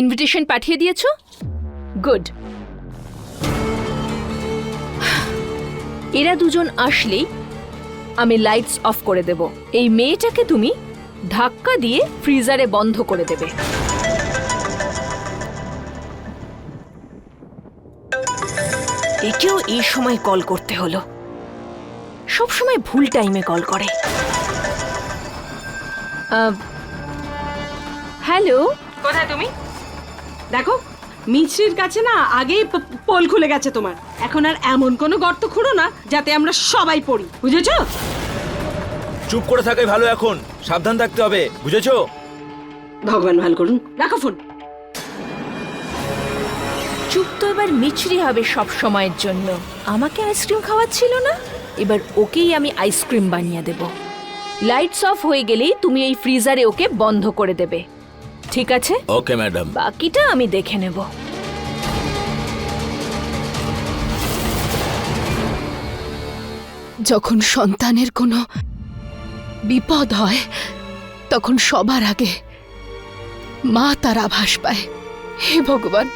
Invitation পাঠিয়ে দিয়েছ? Good এরা দুজন আসলেই আমি লাইটস অফ করে দেব। এই মেয়েটাকে তুমি ধাক্কা দিয়ে ফ্রিজারে বন্ধ করে দেবে। একেও এই সময় কল করতে হলো। সব সময় ভুল টাইমে কল করে। হ্যালো কোথায় তুমি? দেখো মিছরির কাছে না আগেই পোল খুলে গেছে তোমার। এখন আর এমন কোনো গর্ত খুঁড়ো না যাতে আমরা সবাই পড়ি বুঝেছ? চুপ করে থাকাই ভালো এখন সাবধান থাকতে হবে বুঝেছ? ভগবান ভালো করুন রাখো ফোন। চুপ তো এবার মিছরি হবে সব সময়ের জন্য। আমাকে আইসক্রিম খাওয়াচ্ছিল না? এবার ওকেই আমি আইসক্রিম বানিয়ে দেব। লাইটস অফ হয়ে গেলেই তুমি এই ফ্রিজারে ওকে বন্ধ করে দেবে। ঠিক আছে? ওকে ম্যাডাম বাকিটা আমি দেখে নেব। যখন সন্তানের কোনো বিপদ হয় তখন সবার আগে মা তার আভাস পায়। হে ভগবান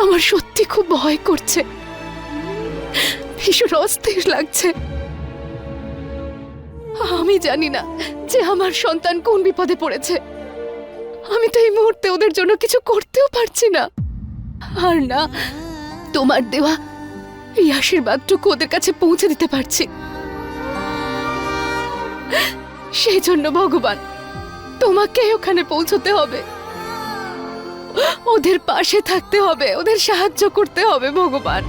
আমার সত্যি খুব ভয় করছে। ভীষণ অস্থির লাগছে। আমি জানি না যে আমার সন্তান কোন বিপদে পড়েছে। আমি তো এই মুহূর্তে ওদের জন্য কিছু করতেও পারছি না। আর না, তোমার দেওয়া এই আশীর্বাদটুকু ওদের কাছে পৌঁছে দিতে পারছি। সেই জন্য ভগবান তোমাকে ওখানে পৌঁছতে হবে। ওদের পাশে থাকতে হবে, ওদের সাহায্য করতে হবে ভগবান।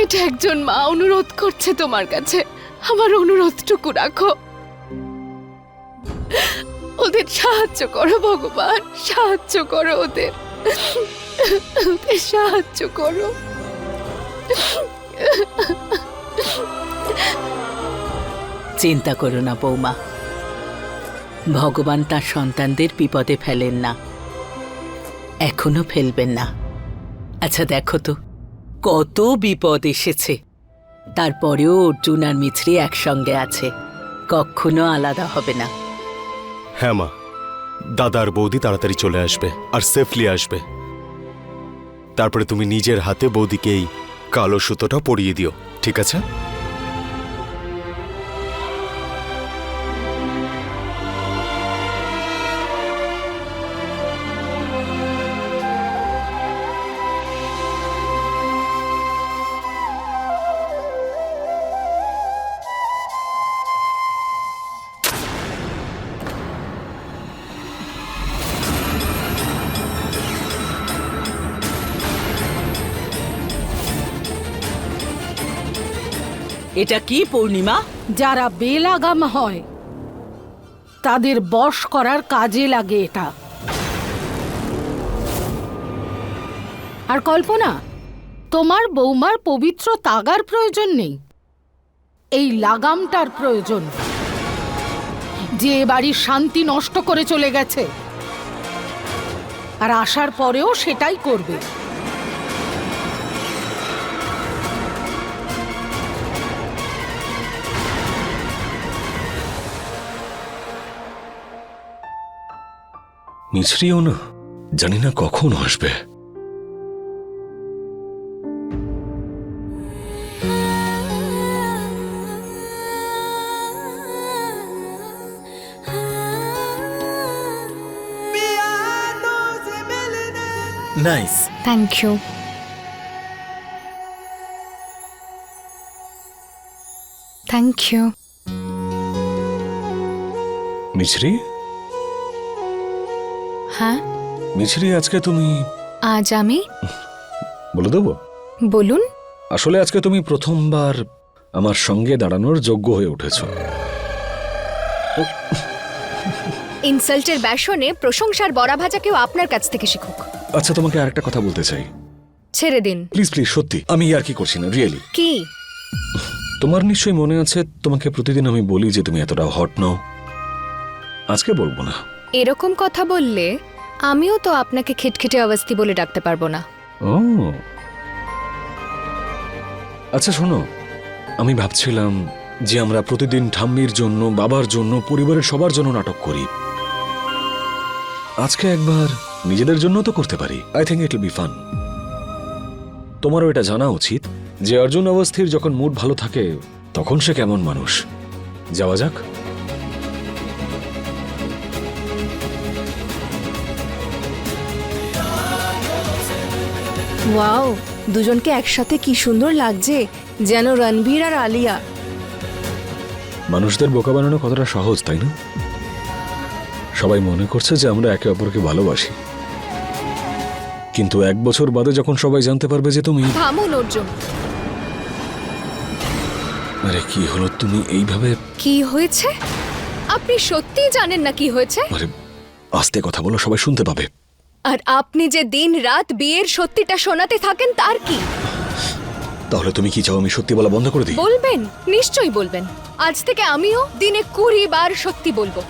এটা একজন মা অনুরোধ করছে তোমার কাছে। আমার অনুরোধটুকু রাখো। ওদের সাহায্য করো, ভগবান। সাহায্য করো ওদের। ওদের সাহায্য করো। চিন্তা করো না, বৌমা। ভগবান তার সন্তানদের বিপদে ফেলেন না। এখনও ফেলবেন না। আচ্ছা দেখো তো, কত বিপদ এসেছে। তারপরেও অর্জুন আর মিছরি একসঙ্গে আছে। কখনো আলাদা হবে না। হ্যাঁ মা। দাদা আর বৌদি তাড়াতাড়ি চলে আসবে আর সেফলি আসবে। তারপরে তুমি নিজের হাতে বৌদিকে এই কালো সুতোটা পরিয়ে দিও, ঠিক আছে? এটা কি পূর্ণিমা? যারা বেলাগাম হয়, তাদের বশ করার কাজে লাগে এটা। আর কল্পনা, তোমার বৌমার পবিত্র তাগার প্রয়োজন নেই। এই লাগামটার প্রয়োজন। যে বাড়ির শান্তি নষ্ট করে চলে গেছে। আর আসার পরেও সেটাই করবে। মিছরিও না জানি না কখন আসবে। Nice thank you thank you মিছরি হ্যাঁ? মিছরি আজকে তুমি আজ আমি? বলে দেবো? বলুন। আসলে আজকে তুমি প্রথমবার আমার সঙ্গে দাঁড়ানোর যোগ্য হয়ে উঠেছ। ইনসাল্টের ব্যাসনে প্রশংসার বড়া ভাজা কেউ আপনার কাছ থেকে শিখুক। আচ্ছা তোমাকে আরেকটা কথা বলতে চাই। ছেড়ে দিন। প্লিজ প্লিজ সত্যি আমি আর কি করছি না রিয়েলি। কি? তোমার নিশ্চয়ই মনে আছে তোমাকে প্রতিদিন আমি বলি যে তুমি এতটা হট নও। আজকে বলব না। এরকম কথা বললে আমিও তো আপনাকে খিটখিটে অবস্থি বলে ডাকতে পারব না। ও। আচ্ছা শোনো। আমি ভাবছিলাম যে আমরা প্রতিদিন ঠাম্মির জন্য, বাবার জন্য, পরিবারের সবার জন্য নাটক করি। আজকে একবার নিজেদের জন্য তো করতে পারি। I think it will be fun তোমারও এটা জানা উচিত যে অর্জুন অবস্থির যখন মুড ভালো থাকে, তখন সে কেমন মানুষ। যাওয়া যাক। ওয়াও দুজনকে একসাথে কি সুন্দর লাগছে যেন রণবীর আর আলিয়া। মানুষদের বোকা বানানো কতটা সহজ তাই না? সবাই মনে করছে যে আমরা একে অপরকে ভালোবাসি। কিন্তু এক বছর বাদে যখন সবাই জানতে পারবে যে তুমি থামুন অর্জুন আরে কি হলো তুমি এইভাবে? কি হয়েছে? আপনি সত্যিই জানেন না কি হয়েছে? আরে আস্তে কথা বলো সবাই শুনতে পাবে। আর আপনি যে দিন রাত বিয়ের সত্যিটা শোনাতে থাকেন তার কি? তাহলে তুমি কি চাও আমি সত্যি বলা বন্ধ করে দিই? বলবেন নিশ্চয়ই বলবেন। আজ থেকে আমিও দিনে কুড়ি বার সত্যি বলব।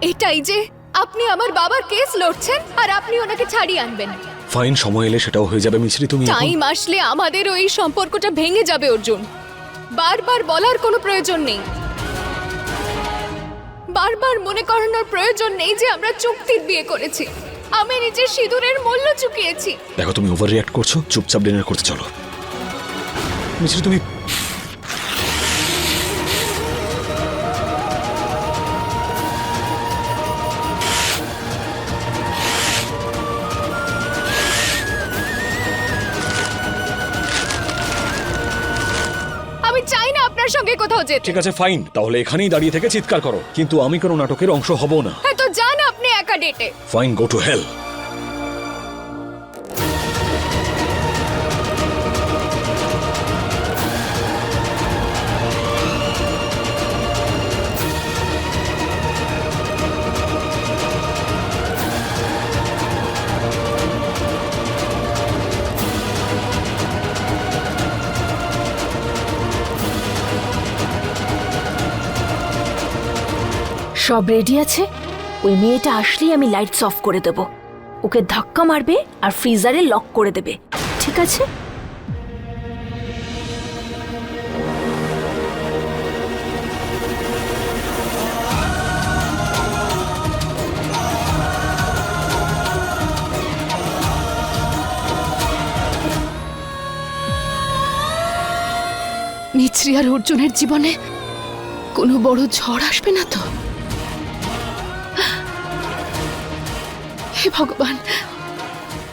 এটাই যে আপনি আমার বাবার কেস লড়ছেন আর আপনি ওনাকে ছাড়িয়ে আনবেন। ফাইন সময় এলে সেটাও হয়ে যাবে মিছরি তুমি এখন- টাইম আসলে আমাদের ওই সম্পর্কটা ভেঙে যাবে অর্জুন। বারবার বলার কোনো প্রয়োজন নেই। বারবার মনে করানোর প্রয়োজন নেই যে আমরা চুক্তির বিয়ে করেছি। আমি নিজের সিঁদুরের মূল্য চুকিয়েছি। দেখো তুমি ওভার রিয়াক্ট করছ চুপচাপ ডিনার করতে চলো। মিছরি তুমি আমি চাই না আপনার সঙ্গে কোথাও যেতে। ঠিক আছে ফাইন তাহলে এখানেই দাঁড়িয়ে থেকে চিৎকার করো। কিন্তু আমি কোনো নাটকের অংশ হব না। ডেটে ফাইন গো টু হেল সব রেডি আছে? ওই মেয়েটা আসলেই আমি লাইটস অফ করে দেব। ওকে ধাক্কা মারবে আর ফ্রিজারে লক করে দেবে। ঠিক আছে? মিছরি আর অর্জুনের জীবনে কোনো বড় ঝড় আসবে না তো? হে ভগবান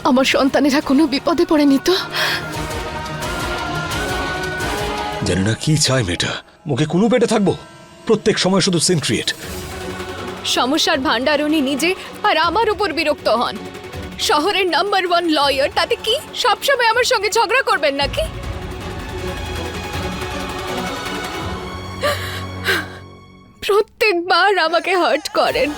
আমার সন্তানেরা কোনো বিপদে পড়েনি তো? জানি না কি চায় মেয়েটা। মুখে কোনো পেটে থাকব। প্রত্যেক সময় শুধু সিন ক্রিয়েট সমস্যার ভান্ডার উনি নিজে আর আমার উপর বিরক্ত হন। শহরের নাম্বার ওয়ান লয়ার তাতে কি সবসময় আমার সঙ্গে ঝগড়া করবেন নাকি? প্রত্যেকবার আমাকে হার্ট করেন।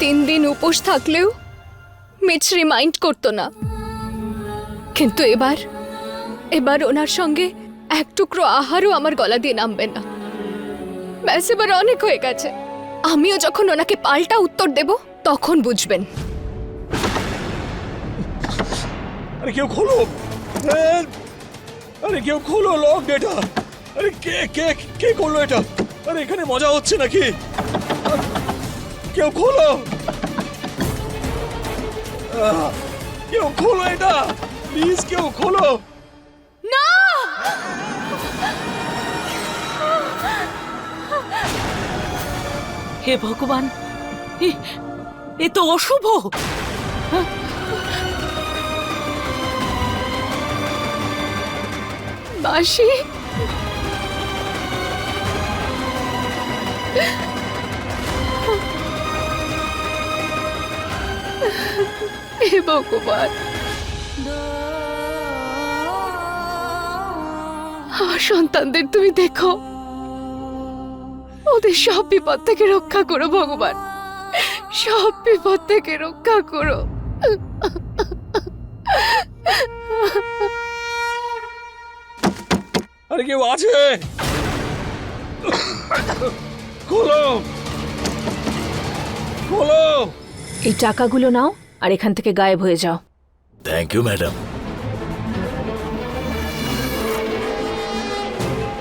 তিন দিন উপোস থাকলেও মিছরি মাইন্ড করতো না। কিন্তু এবার এবার ওনার সঙ্গে এক টুকরো আহারও আমার গলা দিয়ে নামবে না। ব্যাস, এবার অনেক হয়ে গেছে। আমিও যখন ওনাকে পাল্টা উত্তর দেব, তখন বুঝবেন। আরে কেউ খোলো। Help! আরে কেউ খোলো লক এটা আরে কে কে কে করল এটা? আরে এখানে মজা হচ্ছে নাকি? কেউ খোলো। কেউ খোলো এটা। প্লিজ কেউ খোলো। হে ভগবান এ তো অশুভ। মাসি হে ভগবান। আমার সন্তানদের তুমি দেখো। ওদের সব বিপদ থেকে রক্ষা করো ভগবান। সব বিপদ থেকে রক্ষা করো। আরে কেউ আছে? খোলো। খোলো। এই টাকাগুলো নাও আর এখান থেকে গায়েব হয়ে যাও। থ্যাংক ইউ ম্যাডাম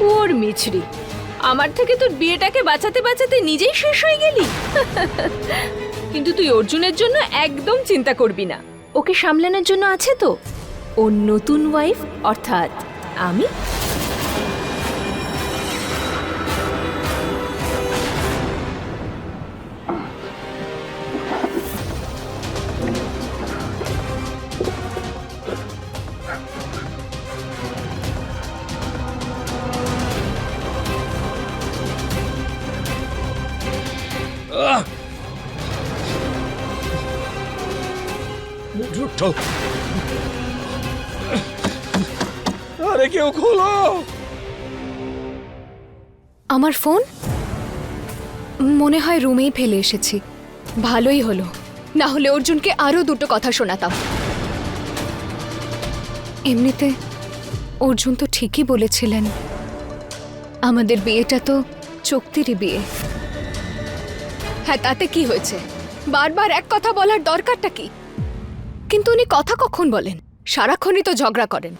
ওর মিছরি আমার থেকে তোর বিয়েটাকে বাঁচাতে বাঁচাতে নিজেই শেষ হয়ে গেলি? কিন্তু তুই অর্জুনের জন্য একদম চিন্তা করবি না। ওকে সামলানোর জন্য আছে তো? ওর নতুন ওয়াইফ অর্থাৎ আমি। উঠো। আরে কেউ খোলো। আমার ফোন? মনে হয় রুমেই ফেলে এসেছি। ভালোই হলো। না হলে অর্জুনকে আরও দুটো কথা শোনাতাম। এমনিতে অর্জুন তো ঠিকই বলেছিলেন। আমাদের বিয়েটা তো চুক্তিরই বিয়ে। হ্যাঁ তাতে কি হয়েছে? বারবার এক কথা বলার দরকারটা কি? কিন্তু উনি কথা কখন বলেন? সারাক্ষণই তো ঝগড়া করেন।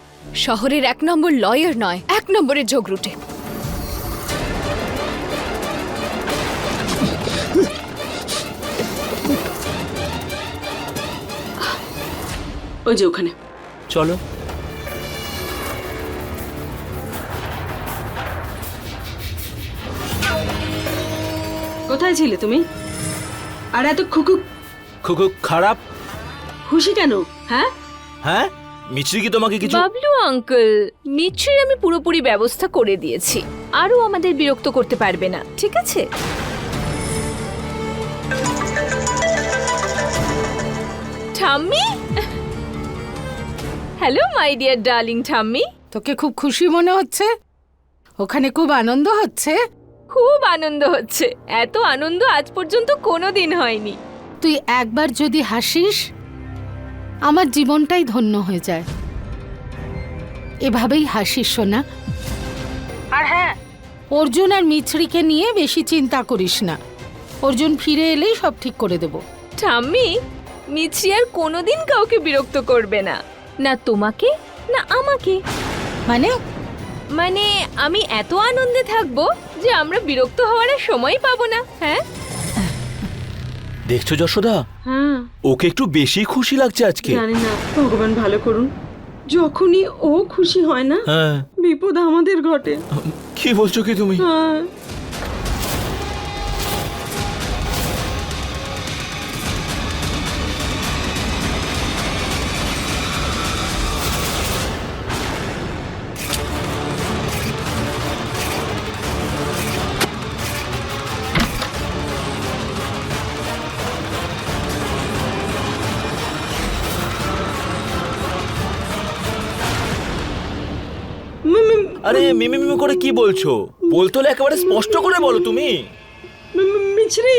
শহরের এক নম্বর লয়ার নয় এক নম্বরের ঝগড়ুটে। ওই যে ওখানে। চলো। কোথায় ছিলে তুমি? আর এত খুকু খুব খুব খারাপ? খুশি কেন? হ্যাঁ? হ্যাঁ? মিছরি কি তোমাকে কিছু বাবলু আঙ্কেল মিছরির আমি পুরোপুরি ব্যবস্থা করে দিয়েছি। আরও আমাদের বিরক্ত করতে পারবে না ঠিক আছে? ঠাম্মি? হ্যালো মাই ডিয়ার ডার্লিং ঠাম্মি। তোকে খুব খুশি মনে হচ্ছে? ওখানে খুব আনন্দ হচ্ছে? খুব আনন্দ হচ্ছে। এত আনন্দ আজ পর্যন্ত কোনো দিন হয়নি। তুই একবার যদি হাসিস আমার জীবনটাই ধন্য হয়ে যায়। এভাবেই হাসিস সোনা। আর হ্যাঁ অর্জুন আর মিছরিকে নিয়ে বেশি চিন্তা করিস না। অর্জুন ফিরে এলেই সব ঠিক করে দেব। ঠাম্মি মিছরি আর কোনোদিন কাউকে বিরক্ত করবে না। না তোমাকে না আমাকে। মানে? মানে আমি এত আনন্দে থাকব যে আমরা বিরক্ত হওয়ার সময় পাবো না হ্যাঁ? দেখছ যশোদা? হ্যাঁ। ওকে একটু বেশি খুশি লাগছে আজকে। জানি না ভগবান ভালো করুন। যখনই ও খুশি হয় না হ্যাঁ। বিপদ আমাদের ঘটে। কি বলছো কি তুমি? হ্যাঁ। আরে মিমি মিমি করে কি বলছো? বলতে হলে একেবারে স্পষ্ট করে বলো তুমি। মিছরি?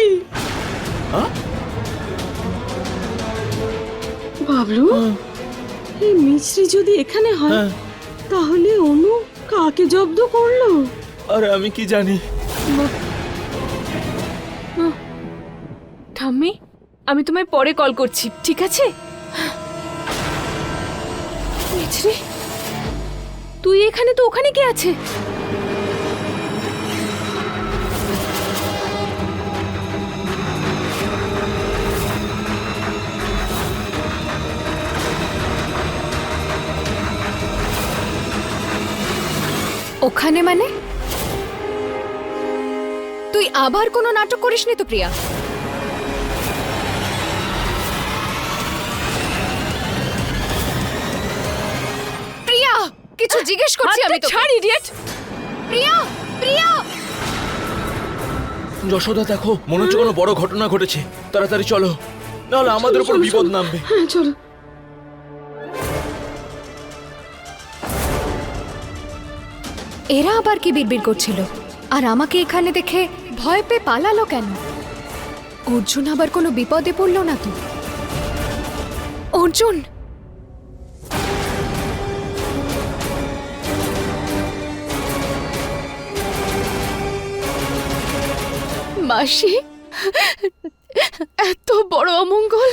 বাবলু এই মিছরি যদি এখানে হয় হ্যাঁ। তাহলে অনু কাকে জব্দ করল? আরে আমি কি জানি। ঠাম্মি আমি তোমায় পরে কল করছি ঠিক আছে? মিছরি তুই এখানে তো ওখানে কে আছে? ওখানে মানে? তুই আবার কোনো নাটক করিস নি তো, প্রিয়া? আমি ছাড় ইডিয়েট। প্রিয়া প্রিয়া। যশোদা দেখো মনে হচ্ছে কোনো বড় ঘটনা ঘটেছে। তাড়াতাড়ি চলো। নাহলে আমাদের উপর বিপদ নামবে। হ্যাঁ চলো। এরা আবার কি বিড়বিড় করছিল? আর আমাকে এখানে দেখে ভয় পেয়ে পালালো কেন? অর্জুন আবার কোনো বিপদে পড়ল না তো? অর্জুন! মাসি? এত বড় অমঙ্গল।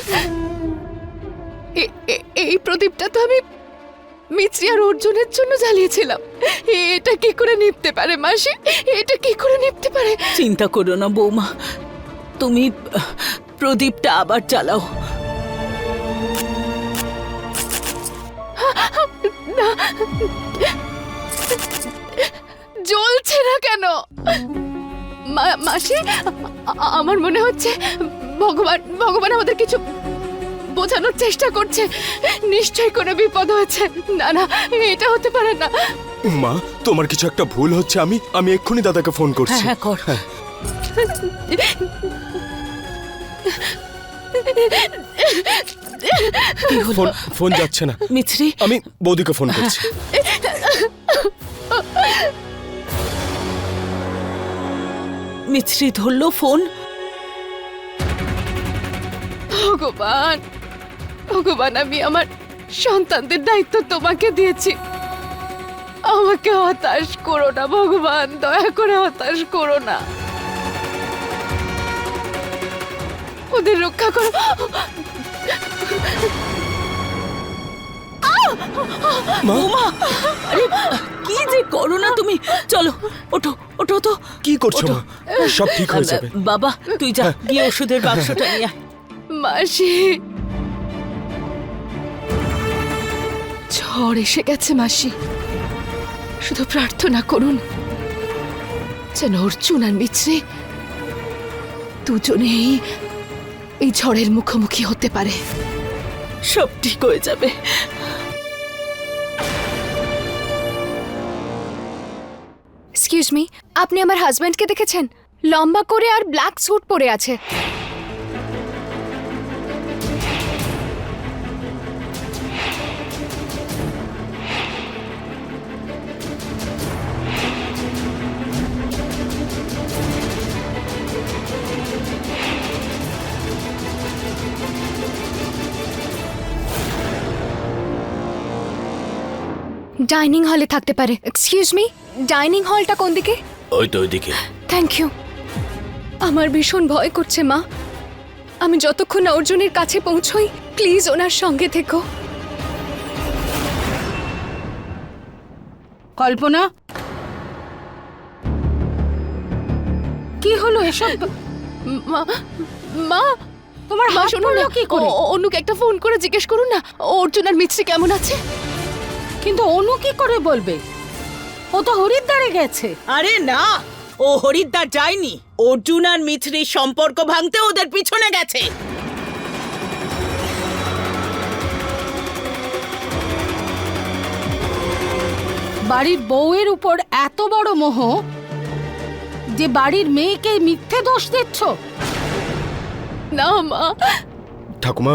এই প্রদীপটা তো আমি মিত্রি আর অর্জুনের জন্য জ্বালিয়েছিলাম। এটা কি করে নিপতে পারে মাসি? এটা কি করে নিপতে পারে? চিন্তা করো না বৌমা। তুমি প্রদীপটা আবার জ্বালাও। জ্বলছে না কেন? মাসি? আমার মনে হচ্ছে ভগবান ভগবান আমাদের কিছু বোঝানোর চেষ্টা করছে। নিশ্চয়ই কোনো বিপদ হয়েছে। না না এটা হতে পারে না। মা তোমার কিছু একটা ভুল হচ্ছে। আমি আমি এক্ষুনি দাদাকে ফোন হ্যাঁ করছি। হ্যাঁ কর। কি ফোন ফোন যাচ্ছে না। মিছরি? আমি বৌদিকে ফোন করছি। মিছরি ধরলো ফোন। ভগবান ভগবান, আমি আমার সন্তানদের দায়িত্ব তোমাকে দিয়েছি। আমাকে হতাশ করো না, ভগবান, দয়া করে হতাশ করো না। ওদের রক্ষা করো। বৌমা আরে কি যে করো না তুমি? চলো ওঠো ওঠো তো। কি করছ মা? সব ঠিক হয়ে যাবে। বাবা তুই যা গিয়ে ওষুধের বাক্সটা নিয়ে আয়। মাসি। ঝড় এসে গেছে মাসি। শুধু প্রার্থনা করুন। যেন অর্জুন আর মিছরে দুজনেই এই ঝড়ের মুখোমুখি হতে পারে। সব ঠিক হয়ে যাবে। এক্সকিউজ মি আপনি আমার হাজব্যান্ডকে দেখেছেন? লম্বা করে আর ব্ল্যাক স্যুট পরে আছে। ডাইনিং হলে থাকতে পারে। এক্সকিউজ মি ডাইনিং হলটা কোন দিকে? ওই তো ওইদিকে। থ্যাংক ইউ আমার ভীষণ ভয় করছে মা। আমি যতক্ষণ না অর্জুনের কাছে পৌঁছই প্লিজ ওনার সঙ্গে থেকো। কল্পনা? কি হলো এসব? মা মা তোমার হাত পড়ল কি করে? অনুকে একটা ফোন করে জিজ্ঞেস করুন না অর্জুন আর মিছরি কেমন আছে? কিন্তু অনু কি করে বলবে? ও তো হরিদ্বারে গেছে। আরে না ও হরিদ্বার যায়নি। অর্জুন আর মিছরির সম্পর্ক ভাঙতে ওদের পিছনে গেছে। বাড়ির বউয়ের উপর এত বড় মোহ যে বাড়ির মেয়েকে মিথ্যে দোষ দিচ্ছ? না মা। ঠাকুমা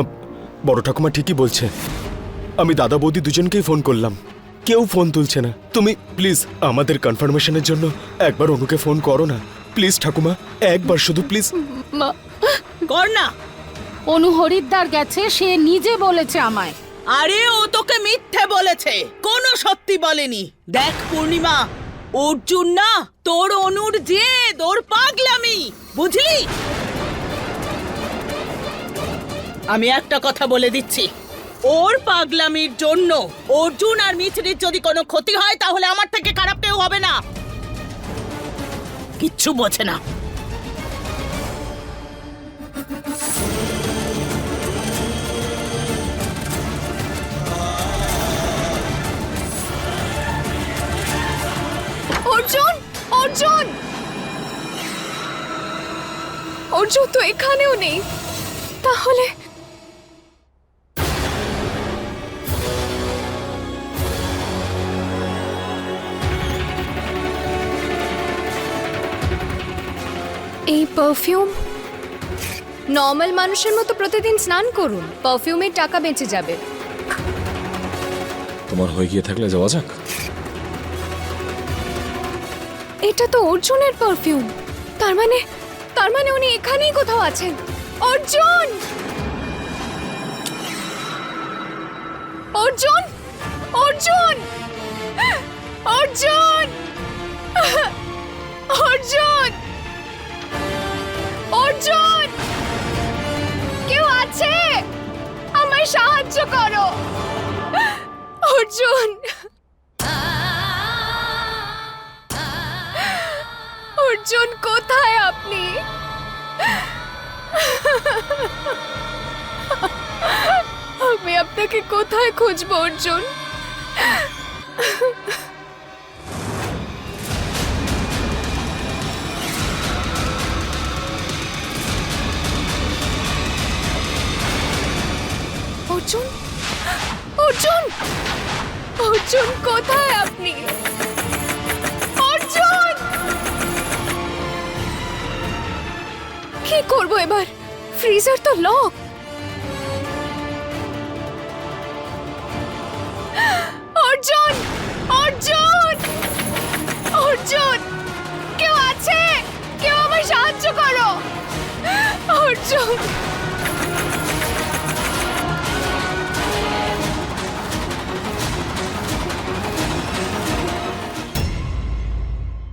বড় ঠাকুমা ঠিকই বলছে। আমি দাদা বৌদি দুজনকেই ফোন করলাম। কেউ ফোন তুলছে না। তুমি প্লিজ আমাদের কনফার্মেশনের জন্য একবার অনুকে ফোন করো না। প্লিজ ঠাকুমা একবার শুধু প্লিজ মা কর না। অনু হরিদ্বার গেছে সে নিজে বলেছে আমায়। আরে ও তোকে মিথ্যে বলেছে। কোনো সত্যি বলেনি। দেখ পূর্ণিমা অর্জুন না তোর অনুর জেদ ওর পাগলামি। বুঝলি? আমি একটা কথা বলে দিচ্ছি। ওর পাগলামির জন্য অর্জুন আর মিছরির যদি কোনো ক্ষতি হয়, তাহলে আমার থেকে খারাপ কেউ হবে না। কিচ্ছু বোঝে না। অর্জুন অর্জুন! অর্জুন, তো এখানেও নেই। তাহলে পারফিউম নর্মাল মানুষের মতো প্রতিদিন স্নান করুন। পারফিউমের টাকা বেঁচে যাবে। তোমার হয়ে গিয়ে থাকলে যাওয়া যাক? এটা তো অর্জুনের পারফিউম তার মানে তার মানে উনি এখানেই কোথাও আছেন। অর্জুন! অর্জুন! অর্জুন! অর্জুন! অর্জুন! অর্জুন! কেউ আছে? আমায় সাহায্য করো। অর্জুন! অর্জুন, কোথায় আপনি? আমি আপনাকে কোথায় খুঁজবো, অর্জুন? অর্জুন? অর্জুন? অর্জুন, কোথায় আপনি? অর্জুন! কি করব এবার? ফ্রিজার তো লক। অর্জুন! অর্জুন! অর্জুন! কেউ আছে? কেউ আমায় সাহায্য করো! অর্জুন!